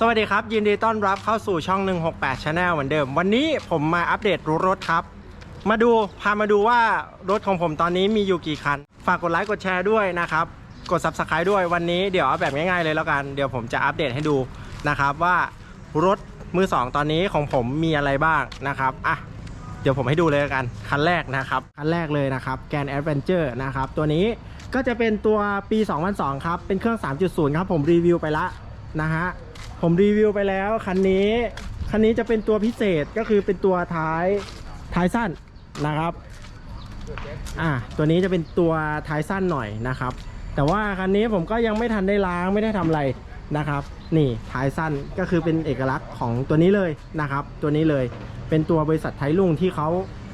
สวัสดีครับ ยินดีต้อนรับเข้าสู่ช่อง 168 Channel เหมือนเดิม วันนี้ผมมาอัปเดตรู้รถครับ มาดูพามาดูว่ารถของผมตอนนี้มีอยู่กี่คัน ฝากกดไลค์กดแชร์ด้วยนะครับ กด Subscribe ด้วยวันนี้เดี๋ยวเอาแบบง่ายๆเลยแล้วกัน เดี๋ยวผมจะอัปเดตให้ดูนะครับว่ารถมือ 2 ตอนนี้ของผมมีอะไรบ้างนะครับอะเดี๋ยวผมให้ดูเลยแล้วกัน คันแรกนะครับ คันแรกเลยนะครับแกนแอดเวนเจอร์นะครับ ตัวนี้ก็จะเป็นตัวปี 2002 ครับ เป็นเครื่อง 3.0 ครับ ผมรีวิวไปละนะฮะ ผมรีวิวไปแล้วคันนี้ คันนี้จะเป็นตัวพิเศษก็คือเป็นตัวท้ายท้ายสั้นนะครับอ่าตัวนี้จะเป็นตัวท้ายสั้นหน่อยนะครับ แต่ว่าคันนี้ผมก็ยังไม่ทันได้ล้างไม่ได้ทำอะไรนะครับ นี่ท้ายสั้นก็คือเป็นเอกลักษณ์ของตัวนี้เลยนะครับ ตัวนี้เลยเป็นตัวบริษัทไทยลุงที่เขา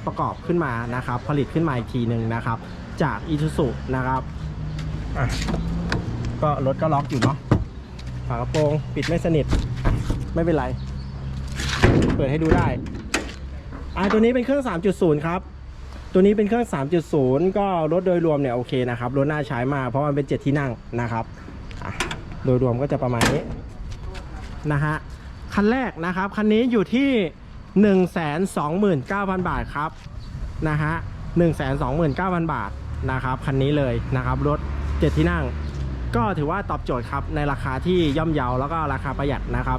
ประกอบขึ้นมานะครับ ผลิตขึ้นมาอีกทีหนึ่งนะครับ จากอีทูสุนะครับก็รถก็ล็อกอยู่เนาะ ฝากระโปรงปิดไม่สนิท ไม่เป็นไร เปิดให้ดูได้อ่าตัวนี้เป็นเครื่อง 3.0 ครับ ตัวนี้เป็นเครื่อง 3.0 ก็รถโดยรวมเนี่ยโอเคนะครับ รถน่าใช้มากเพราะมันเป็น 7 ที่นั่งนะครับโดยรวมก็จะประมาณนี้นะฮะ คันแรกนะครับ คันนี้อยู่ที่ 129,000 บาทครับนะฮะ129,000 บาทนะครับ คันนี้เลยนะครับ รถ 7 ที่นั่ง ก็ถือว่าตอบโจทย์ครับในราคาที่ย่อมเยาแล้วก็ราคาประหยัดนะครับ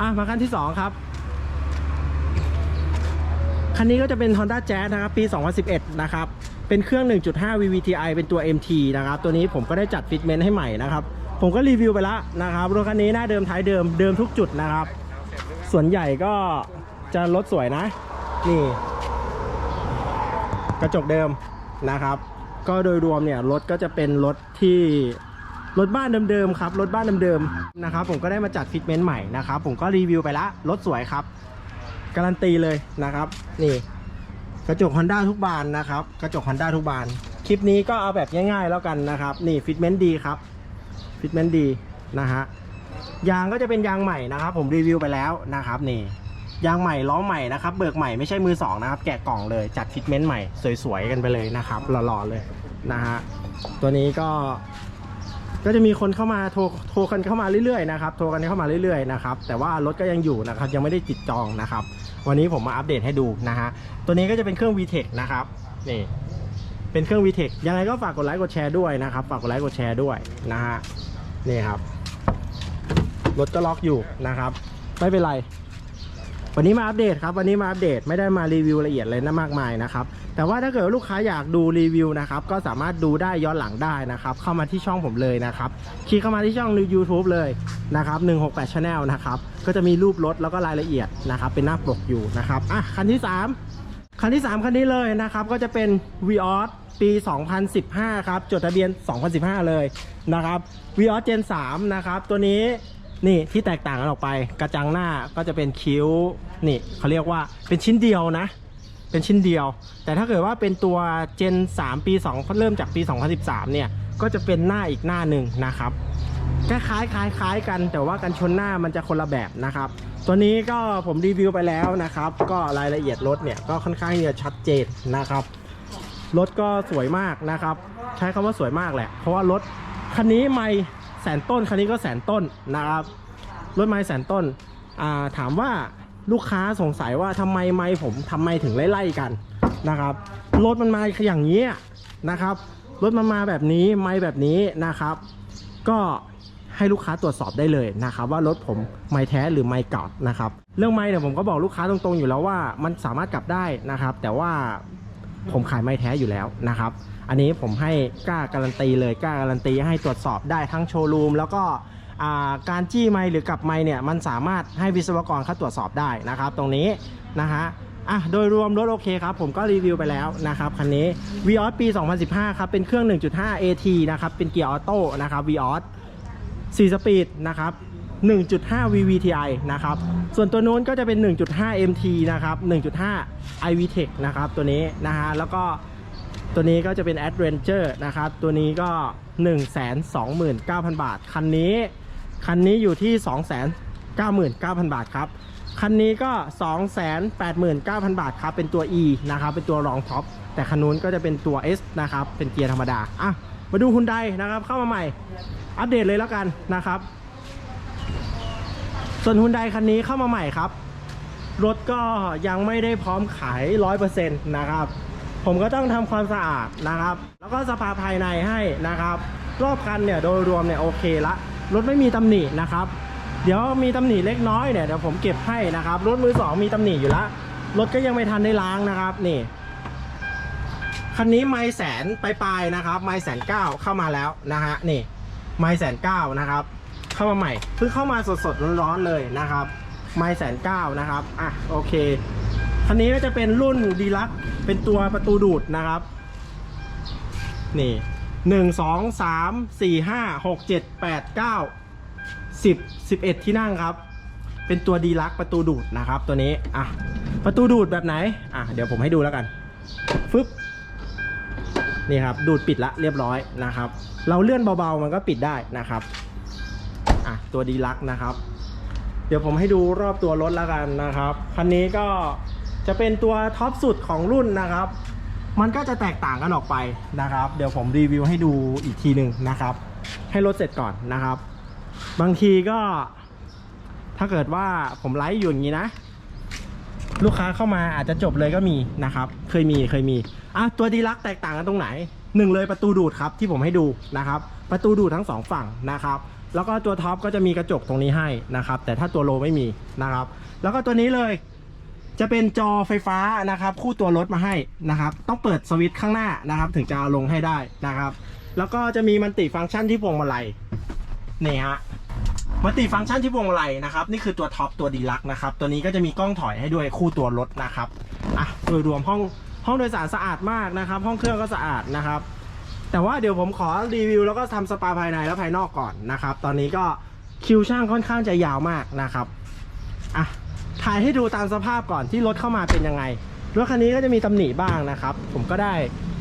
อะมาคันที่ 2 ครับ คันนี้ก็จะเป็น Honda Jazz นะครับ ปี 2011 นะครับ เป็นเครื่อง 1.5 VVTi เป็นตัว MT นะครับ ตัวนี้ผมก็ได้จัดฟิตเมนต์ให้ใหม่นะครับ ผมก็รีวิวไปแล้วนะครับรถคันนี้หน้าเดิมท้ายเดิมเดิมทุกจุดนะครับ ส่วนใหญ่ก็จะรถสวยนะ นี่ กระจกเดิมนะครับ ก็โดยรวมเนี่ยรถก็จะเป็นรถที่ รถบ้านเดิมๆครับรถบ้านเดิมๆนะครับผมก็ได้มาจัดฟิตเมนต์ใหม่นะครับผมก็รีวิวไปละรถสวยครับการันตีเลยนะครับนี่กระจก Honda ทุกบานนะครับกระจก Honda ทุกบาน คลิปนี้ก็เอาแบบง่ายๆแล้วกันนะครับนี่ฟิตเมนต์ดีครับฟิตเมนต์ดีนะฮะยางก็จะเป็นยางใหม่นะครับ ผมรีวิวไปแล้วนะครับนี่ยางใหม่ล้อใหม่นะครับเบิกใหม่ไม่ใช่มือสองนะครับแกะกล่องเลยจัดฟิตเมนต์ใหม่สวยๆกันไปเลยนะครับหล่อๆเลยนะฮะตัวนี้ก็ ก็จะมีคนเข้ามาโทรโทรกันเข้ามาเรื่อยๆนะครับโทรกันเข้ามาเรื่อยๆนะครับแต่ว่ารถก็ยังอยู่นะครับยังไม่ได้ติดจองนะครับ วันนี้ผมมาอัปเดตให้ดูนะฮะตัวนี้ก็จะเป็นเครื่อง VTEC นะครับนี่เป็นเครื่อง VTEC ยังไงก็ฝากกดไลค์กดแชร์ด้วยนะครับฝากกดไลค์กดแชร์ด้วยนะฮะนี่ครับรถก็ล็อกอยู่นะครับ ไม่เป็นไร วันนี้มาอัปเดตครับวันนี้มาอัปเดตไม่ได้มารีวิวละเอียดเลยนะมากมายนะครับ แต่ว่าถ้าเกิดว่าลูกค้าอยากดูรีวิวนะครับก็สามารถดูได้ย้อนหลังได้นะครับเข้ามาที่ช่องผมเลยนะครับคลิกเข้ามาที่ช่อง YouTube เลยนะครับ168 Channel นะครับก็จะมีรูปรถแล้วก็รายละเอียดนะครับเป็นหน้าปกอยู่นะครับอะคันที่ 3 คันที่ 3 คันนี้เลยนะครับก็จะเป็น v ีออสปี 2015 ครับ จดทะเบียน 2015 เลยนะครับ v ีออส Gen 3นะครับตัวนี้นี่ที่แตกต่างกันออกไปกระจังหน้าก็จะเป็นคิ้วนี่เขาเรียกว่าเป็นชิ้นเดียวนะ เป็นชิ้นเดียว แต่ถ้าเกิดว่าเป็นตัว Gen 3ปี 2 เริ่มจากปี 2013 เนี่ย ก็จะเป็นหน้าอีกหน้าหนึ่งนะครับคล้ายๆคล้ายคล้ายกัน แต่ว่ากันชนหน้ามันจะคนละแบบนะครับ ตัวนี้ก็ผมรีวิวไปแล้วนะครับ ก็รายละเอียดรถเนี่ยก็ค่อนข้างที่จะชัดเจนนะครับ รถก็สวยมากนะครับ ใช้คำว่าสวยมากแหละ เพราะว่ารถคันนี้ไม่แสนต้น คันนี้ก็แสนต้นนะครับ รถไม้แสนต้น ถามว่า ลูกค้าสงสัยว่าทำไมไม้ผมทำไมถึงไล่ๆกันนะครับรถมันมาอย่างนี้นะครับรถมันมาแบบนี้ไม้แบบนี้นะครับ ก็ให้ลูกค้าตรวจสอบได้เลยนะครับว่ารถผมไม้แท้หรือไม้เก่านะครับ เรื่องไม้เนี่ยผมก็บอกลูกค้าตรงๆอยู่แล้วว่ามันสามารถกลับได้นะครับ แต่ว่าผมขายไม้แท้อยู่แล้วนะครับ อันนี้ผมให้กล้าการันตีเลยกล้าการันตีให้ตรวจสอบได้ทั้งโชว์รูมแล้วก็ การจี้ไม้หรือกลับไม้เนี่ยมันสามารถให้วิศวกรเข้าตรวจสอบได้นะครับ ตรงนี้นะฮะอะโดยรวมรถโอเคครับ ผมก็รีวิวไปแล้วนะครับคันนี้ v ีออสปี 2015 ครับ เป็นเครื่อง 1.5 AT นะครับ เป็นเกียร์ออโต้นะครับ v ีออส4สปีดนะครับ 1.5 VVTi นะครับ ส่วนตัวนู้นก็จะเป็น 1.5 MT นะครับ 1.5 iVTEC นะครับ ตัวนี้นะฮะแล้วก็ตัวนี้ก็จะเป็น Adventure นะครับ ตัวนี้ก็ 129,000 บาท คันนี้ คันนี้อยู่ที่ 299,000 บาทครับ คันนี้ก็ 289,000 บาทครับ เป็นตัว E นะครับ เป็นตัวรองท็อป แต่คันนู้นก็จะเป็นตัว S นะครับ เป็นเกียร์ธรรมดา อะ มาดูฮุนไดนะครับ เข้ามาใหม่ อัปเดตเลยแล้วกันนะครับ ส่วนฮุนไดคันนี้เข้ามาใหม่ครับ รถก็ยังไม่ได้พร้อมขายร้อยเปอร์เซ็นต์นะครับ ผมก็ต้องทำความสะอาดนะครับ แล้วก็สภาภายในให้นะครับ รอบคันเนี่ยโดยรวมเนี่ยโอเคละ รถไม่มีตำหนินะครับ เดี๋ยวมีตำหนิเล็กน้อยเนี่ยเดี๋ยวผมเก็บให้นะครับ รถมือสองมีตำหนิอยู่ละรถก็ยังไม่ทันได้ล้างนะครับ นี่คันนี้ไม่แสนปลายๆนะครับ ไม่แสนเก้าเข้ามาแล้วนะฮะนี่ไม่แสนเก้านะครับ เข้ามาใหม่เพิ่งเข้ามาสดๆร้อนๆเลยนะครับไม่แสนเก้านะครับอะโอเคคันนี้ก็จะเป็นรุ่นดีลักเป็นตัวประตูดูดนะครับ นี่ หนึ่งสองสามสี่ห้าหกเจ็ดแปดเก้าสิบสิบเอ็ดที่นั่งครับ เป็นตัวดีลักประตูดูดนะครับ ตัวนี้อะประตูดูดแบบไหนอะเดี๋ยวผมให้ดูแล้วกันฟึบนี่ครับดูดปิดละเรียบร้อยนะครับ เราเลื่อนเบาๆมันก็ปิดได้นะครับอะตัวดีลักนะครับ เดี๋ยวผมให้ดูรอบตัวรถแล้วกันนะครับคันนี้ก็จะเป็นตัวท็อปสุดของรุ่นนะครับ มันก็จะแตกต่างกันออกไปนะครับ เดี๋ยวผมรีวิวให้ดูอีกทีหนึ่งนะครับ ให้รถเสร็จก่อนนะครับ บางทีก็ ถ้าเกิดว่าผมไลฟ์อยู่อย่างนี้นะ ลูกค้าเข้ามาอาจจะจบเลยก็มีนะครับ เคยมีเคยมีอะตัวดีลักแตกต่างกันตรงไหนหนึ่งเลยประตูดูดครับที่ผมให้ดูนะครับ ประตูดูดทั้งสองฝั่งนะครับ แล้วก็ตัวท็อปก็จะมีกระจกตรงนี้ให้นะครับ แต่ถ้าตัวโลไม่มีนะครับ แล้วก็ตัวนี้เลย จะเป็นจอไฟฟ้านะครับ คู่ตัวรถมาให้นะครับ ต้องเปิดสวิตช์ข้างหน้านะครับ ถึงจะลงให้ได้นะครับ แล้วก็จะมีมันติฟังก์ชันที่พวงมาลัยนี่ฮะมันติฟังก์ชันที่พวงมาลัยนะครับ นี่คือตัวท็อปตัวดีลักนะครับ ตัวนี้ก็จะมีกล้องถอยให้ด้วยคู่ตัวรถนะครับอะโดยรวมห้องห้องโดยสารสะอาดมากนะครับ ห้องเครื่องก็สะอาดนะครับ แต่ว่าเดี๋ยวผมขอรีวิวแล้วก็ทำสปาภายในและภายนอกก่อนนะครับ ตอนนี้ก็คิวช่างค่อนข้างจะยาวมากนะครับอะ ถ่ายให้ดูตามสภาพก่อนที่รถเข้ามาเป็นยังไง รถคันนี้ก็จะมีตำหนิบ้างนะครับ ผมก็ได้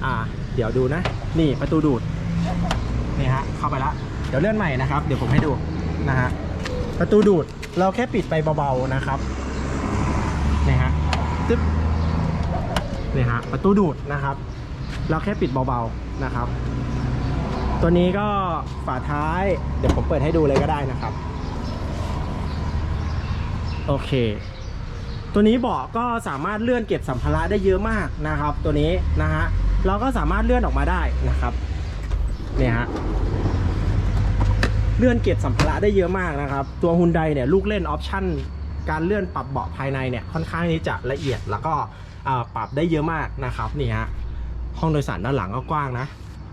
อ่า เดี๋ยวดูนะ นี่ประตูดูด นี่ฮะ เข้าไปละ เดี๋ยวเลื่อนใหม่นะครับ เดี๋ยวผมให้ดูนะฮะ ประตูดูด เราแค่ปิดไปเบาๆนะครับ นี่ฮะ ตึ๊บ นี่ฮะ ประตูดูดนะครับ เราแค่ปิดเบาๆนะครับ ตัวนี้ก็ฝาท้าย เดี๋ยวผมเปิดให้ดูเลยก็ได้นะครับ โอเค ตัวนี้เบาะก็สามารถเลื่อนเก็บสัมภาระได้เยอะมากนะครับ ตัวนี้นะฮะเราก็สามารถเลื่อนออกมาได้นะครับเนี่ยฮะเลื่อนเก็บสัมภาระได้เยอะมากนะครับ ตัวฮุนไดเนี่ยลูกเล่นออปชั่นการเลื่อนปรับเบาะภายในเนี่ยค่อนข้างที่จะละเอียดแล้วก็ปรับได้เยอะมากนะครับนี่ฮะห้องโดยสารด้านหลังก็กว้างนะ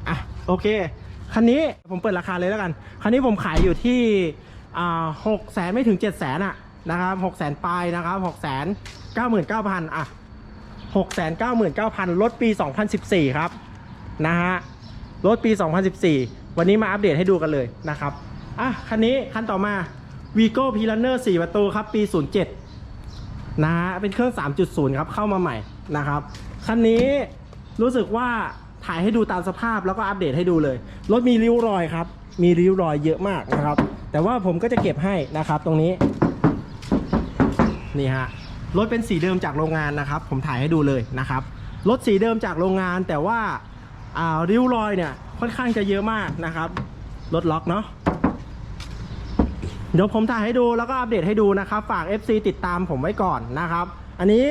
อะโอเคคันนี้ผมเปิดราคาเลยแล้วกัน คันนี้ผมขายอยู่ที่หกแสนไม่ถึงเจ็ดแสนอะ นะครับหกแสนปลายนะครับหกแสนเก้าหมื่นเก้าพันอะหกแสนเก้าหมื่นเก้าพันรถปีสองพันสิบสี่ครับนะฮะรถปี 2014 วันนี้มาอัปเดตให้ดูกันเลยนะครับอะคันนี้คันต่อมา Vigo p i l a n e r 4 ประตูครับ ปี 07 นะฮะเป็นเครื่อง 3.0 ครับ เข้ามาใหม่นะครับ คันนี้รู้สึกว่าถ่ายให้ดูตามสภาพแล้วก็อัปเดตให้ดูเลย รถมีริ้วรอยครับ มีริ้วรอยเยอะมากนะครับ แต่ว่าผมก็จะเก็บให้นะครับตรงนี้ นี่ฮะรถเป็นสีเดิมจากโรงงานนะครับ ผมถ่ายให้ดูเลยนะครับรถสีเดิมจากโรงงานแต่ว่าอ่าริ้วรอยเนี่ยค่อนข้างจะเยอะมากนะครับรถล็อกเนาะเดี๋ยวผมถ่ายให้ดูแล้วก็อัปเดตให้ดูนะครับ ฝาก FC ติดตามผมไว้ก่อนนะครับ อันนี้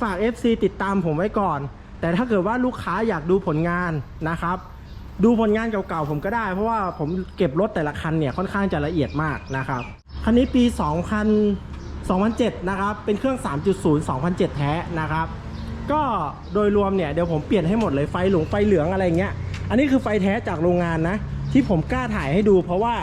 ฝาก FC ติดตามผมไว้ก่อน แต่ถ้าเกิดว่าลูกค้าอยากดูผลงานนะครับ ดูผลงานเก่าๆผมก็ได้ เพราะว่าผมเก็บรถแต่ละคันเนี่ยค่อนข้างจะละเอียดมากนะครับคันนี้ปี 2000 2007 นะครับ เป็นเครื่อง 3.0 2007 แท้นะครับ ก็โดยรวมเนี่ย เดี๋ยวผมเปลี่ยนให้หมดเลยไฟหลงไฟเหลืองอะไรเงี้ย อันนี้คือไฟแท้จากโรงงานนะ ที่ผมกล้าถ่ายให้ดู เพราะว่า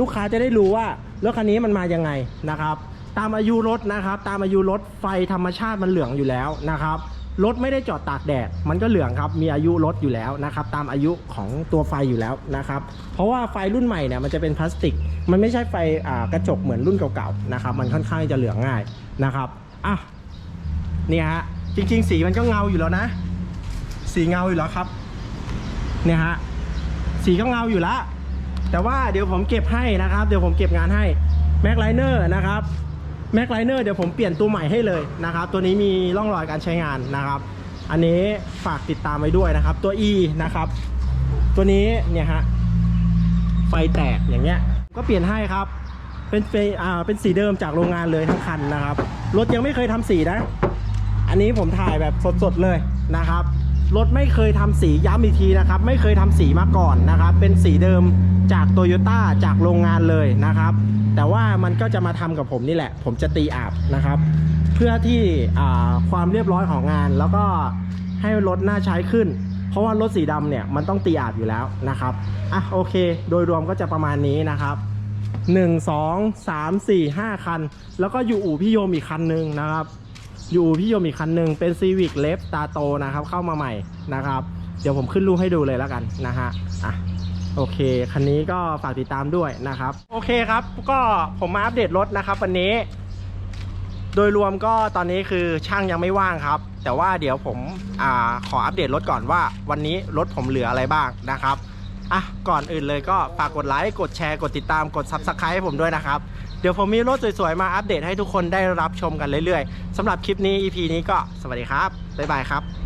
ลูกค้าจะได้รู้ว่ารถคันนี้มันมายังไงนะครับ ตามอายุรถนะครับ ตามอายุรถไฟธรรมชาติมันเหลืองอยู่แล้วนะครับ รถไม่ได้จอดตากแดด มันก็เหลืองครับ มีอายุรถอยู่แล้วนะครับ ตามอายุของตัวไฟอยู่แล้วนะครับ เพราะว่าไฟรุ่นใหม่เนี่ยมันจะเป็นพลาสติก มันไม่ใช่ไฟกระจกเหมือนรุ่นเก่าๆนะครับ มันค่อนข้างจะเหลืองง่ายนะครับ อะเนี่ยฮะ จริง ๆ สีมันก็เงาอยู่แล้วนะ สีเงาอยู่แล้วครับ เนี่ยฮะ สีก็เงาอยู่แล้ว แต่ว่าเดี๋ยวผมเก็บให้นะครับ เดี๋ยวผมเก็บงานให้แม็กไลเนอร์นะครับ แม็กไลเนอร์เดี๋ยวผมเปลี่ยนตัวใหม่ให้เลยนะครับ ตัวนี้มีร่องรอยการใช้งานนะครับ อันนี้ฝากติดตามไว้ด้วยนะครับ ตัว E นะครับ ตัวนี้เนี่ยฮะไฟแตกอย่างเงี้ย ก็เปลี่ยนให้ครับ เป็นเฟอ่าเป็นสีเดิมจากโรงงานเลยทั้งคันนะครับ รถยังไม่เคยทำสีนะ อันนี้ผมถ่ายแบบสดๆเลยนะครับรถไม่เคยทำสีย้ำอีกทีนะครับ ไม่เคยทำสีมาก่อนนะครับ เป็นสีเดิมจากโตโยต้าจากโรงงานเลยนะครับ แต่ว่ามันก็จะมาทำกับผมนี่แหละ ผมจะตีอาบนะครับ เพื่อที่ความเรียบร้อยของงาน แล้วก็ให้รถน่าใช้ขึ้น เพราะว่ารถสีดำเนี่ยมันต้องตีอาบอยู่แล้วนะครับอะโอเค โดยรวมก็จะประมาณนี้นะครับ 1 2 3 4 5 คัน แล้วก็อยู่อู่พี่โยมอีกคันหนึ่งนะครับ อยู่พี่โยมอีกคันหนึ่งเป็น Civic l e f ตาโตนะครับเข้ามาใหม่นะครับ เดี๋ยวผมขึ้นรูปให้ดูเลยแล้วกันนะฮะอะ โอเค คันนี้ก็ฝากติดตามด้วยนะครับ โอเคครับ ก็ผมมาอัปเดตรถนะครับ วันนี้ โดยรวมก็ตอนนี้คือช่างยังไม่ว่างครับ แต่ว่าเดี๋ยวผมอขออัปเดตรถก่อนว่า วันนี้รถผมเหลืออะไรบ้างนะครับอะก่อนอื่นเลยก็ฝากกดไลค์ กดแชร์ กดติดตาม กด Subscribe ให้ผมด้วยนะครับ เดี๋ยวผมมีรถสวยๆ มาอัปเดตให้ทุกคนได้รับชมกันเรื่อยๆสำหรับคลิปนี้ EP นี้ก็สวัสดีครับ บ๊ายบายครับ